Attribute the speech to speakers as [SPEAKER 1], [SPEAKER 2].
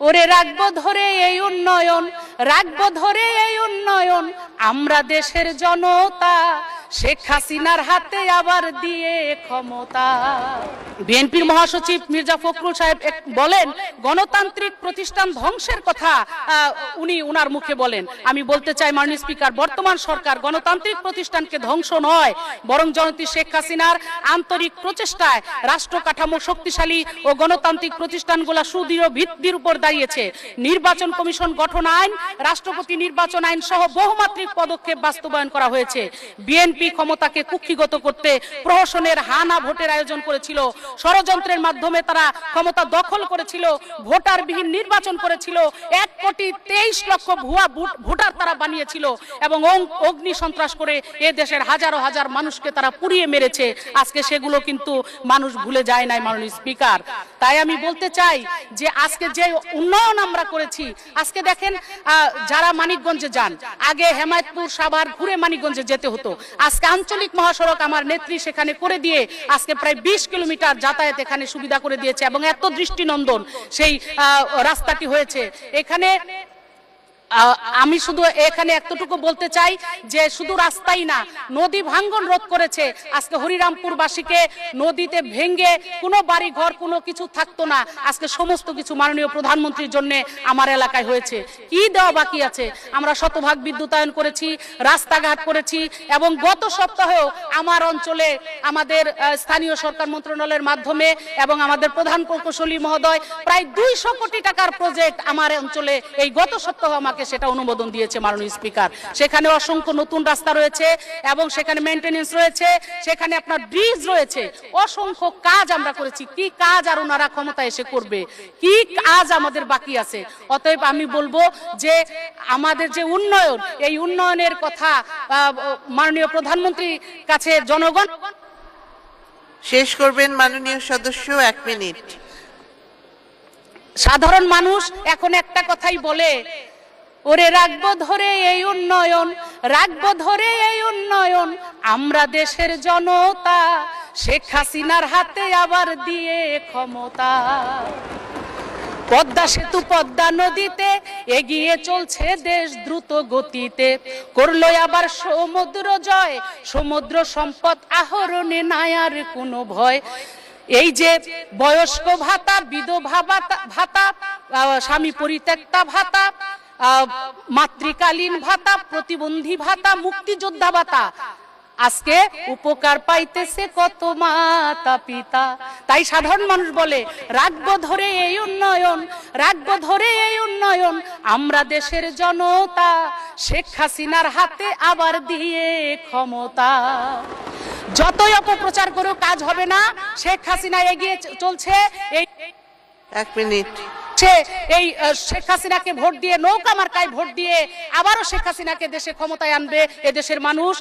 [SPEAKER 1] ওরে রাখব ধরে এই উন্নয়ন রাখব ধরে এই উন্নয়ন আমরা দেশের জনতা শেখ হাসিনার হাতে আবার দিয়ে ক্ষমতা। বিএনপির মহাসচিব মির্জা ফখরুল সাহেব বলেন, গণতান্ত্রিক প্রতিষ্ঠান ধ্বংসের কথা উনি উনার মুখে বলেন। আমি বলতে চাই, মাননীয় স্পিকার, বর্তমান সরকার গণতান্ত্রিক প্রতিষ্ঠানকে ধ্বংস নয়, বরং জনতি শেখ হাসিনার আন্তরিক প্রচেষ্টায় রাষ্ট্র কাঠামো শক্তিশালী ও গণতান্ত্রিক প্রতিষ্ঠানগুলো সুদৃঢ় ভিত্তির উপর দাঁড়িয়েছে। নির্বাচন কমিশন গঠন আইন, রাষ্ট্রপতি নির্বাচন আইন সহ বহুমাত্রিক পদক্ষেপ বাস্তবায়ন করা হয়েছে। বিএনপি ক্ষমতাকে কুক্ষিগত করতে প্রহসনের হানা ভোটের আয়োজন করেছিল। ষড়যন্ত্রের মাধ্যমে তারা ক্ষমতা দখল করেছিল, ভোটারবিহীন নির্বাচন করেছিল। এক কোটি তেইশ লক্ষ ভুয়া ভোটার তারা বানিয়েছিল এবং অগ্নি সন্ত্রাস করে এ দেশের হাজারো হাজার মানুষকে তারা পুড়িয়ে মেরেছে। আজকে সেগুলো কিন্তু মানুষ ভুলে যায় নাই মাননীয় স্পিকার। তাই আমি বলতে চাই যে আজকে যে উন্নয়ন আমরা করেছি, আজকে দেখেন যারা মানিকগঞ্জে যান, আগে হেমায়তপুর, সাভার, ঘুরে মানিকগঞ্জে যেতে হতো। আজকে আঞ্চলিক মহাসড়ক আমার নেত্রী সেখানে করে দিয়ে আজকে প্রায় বিশ কিলোমিটার যাতায়াত এখানে সুবিধা করে দিয়েছে এবং এত দৃষ্টিনন্দন সেই রাস্তাটি হয়েছে। এখানে আমি শুধু এখানে এতটুকু বলতে চাই যে শুধু রাস্তাই না, নদী ভাঙ্গন রোধ করেছে। আজকে হরিরামপুরবাসীকে নদীতে ভেঙ্গে কোনো বাড়ি ঘর কোনো কিছু থাকতো না। আজকে সমস্ত কিছু মাননীয় প্রধানমন্ত্রীর জন্য আমার এলাকায় হয়েছে। কি দেওয়া বাকি আছে? আমরা শতভাগ বিদ্যুতায়ন করেছি, রাস্তাঘাট করেছি এবং গত সপ্তাহেও আমার অঞ্চলে আমাদের স্থানীয় সরকার মন্ত্রণালয়ের মাধ্যমে এবং আমাদের প্রধান প্রকৌশলী মহোদয় প্রায় দুইশো কোটি টাকার প্রজেক্ট আমার অঞ্চলে এই গত সপ্তাহ আমাকে সেটা অনুমোদন দিয়েছে মাননীয় স্পিকার। সেখানে অসংখ্য নতুন রাস্তা রয়েছে এবং সেখানে মেনটেনেন্স রয়েছে, সেখানে আপনার ব্রিজ রয়েছে। অসংখ্য কাজ আমরা করেছি। কি কাজ আর ওনারা ক্ষমতা এসে করবে? কি কাজ আমাদের বাকি আছে? অতএব আমি বলব যে আমাদের যে উন্নয়ন, এই উন্নয়নের কথা মাননীয় প্রধানমন্ত্রীর কাছে জনগণ
[SPEAKER 2] শেষ করবেন মাননীয় সদস্য, এক মিনিট।
[SPEAKER 1] সাধারণ মানুষ এখন একটা কথাই বলে, ওরে রাখব ধরে এই উন্নয়ন, রাখব ধরে এই উন্নয়ন, আমরা দেশের জনতা, শেখ হাসিনার হাতে আবার দিয়ে ক্ষমতা। পদ্মা সেতু, পদ্মা নদীতে এগিয়ে চলছে দেশ দ্রুত গতিতে। করল আবার সমুদ্র জয়, সমুদ্র সম্পদ আহরণে নাই আর কোনো ভয়। এই যে বয়স্ক ভাতা, বিধবা ভাতা- ভাতা স্বামী পরিত্যক্তা ভাতা মাতৃকালীন ভাতা, প্রতিবন্ধী ভাতা, মুক্তিযোদ্ধা ভাতা আজকে উপকার পাইতেছে কত মাতা পিতা। তাই সাধারণ মানুষ বলে রাখব ধরে এই উন্নয়ন রাখব ধরে এই উন্নয়ন আমরা দেশের জনতা শেখ হাসিনার হাতে আবার দিয়ে ক্ষমতা। যতই অপপ্রচার করেও কাজ হবে না। শেখ হাসিনা এগিয়ে চলছে এই
[SPEAKER 2] এক মিনিট।
[SPEAKER 1] এই শেখ হাসিনাকে ভোট দিয়ে নৌকা মার্কায় ভোট দিয়ে আবারও শেখ হাসিনাকে দেশে ক্ষমতায় আনবে এদেশের মানুষ।